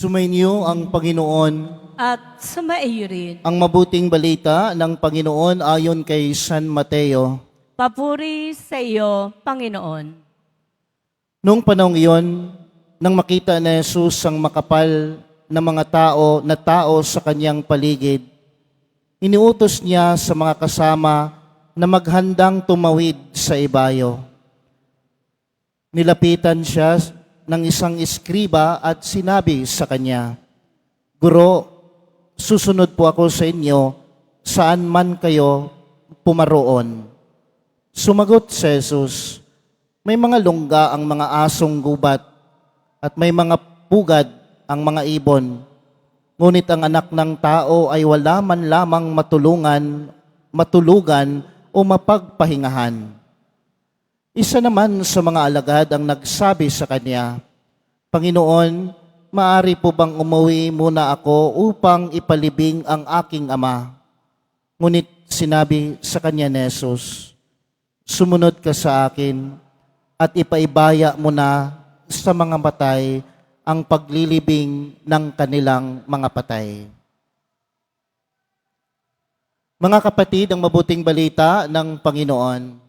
Sumainyo ang Panginoon, at sumaiyo rin. ang mabuting balita ng Panginoon ayon kay San Mateo. Papuri sa iyo, Panginoon. Noong panahong iyon, nang makita ni Jesus ang makapal na mga tao na tao sa kanyang paligid, iniutos niya sa mga kasama na maghandang tumawid sa ibayo. Nilapitan siya ng isang eskriba at sinabi sa kanya, Guro, susunod po ako sa inyo saan man kayo pumaroon. Sumagot si Jesus, may mga lungga ang mga asong gubat at may mga pugad ang mga ibon. Ngunit ang anak ng tao ay wala man lamang matulungan, matulugan o mapagpahingahan. Isa naman sa mga alagad ang nagsabi sa kanya, Panginoon, maari po bang umuwi muna ako upang ipalibing ang aking ama? Ngunit sinabi sa kanya ni Jesus, Sumunod ka sa akin at ipaibaya mo na sa mga patay ang paglilibing ng kanilang mga patay. Mga kapatid, ang mabuting balita ng Panginoon.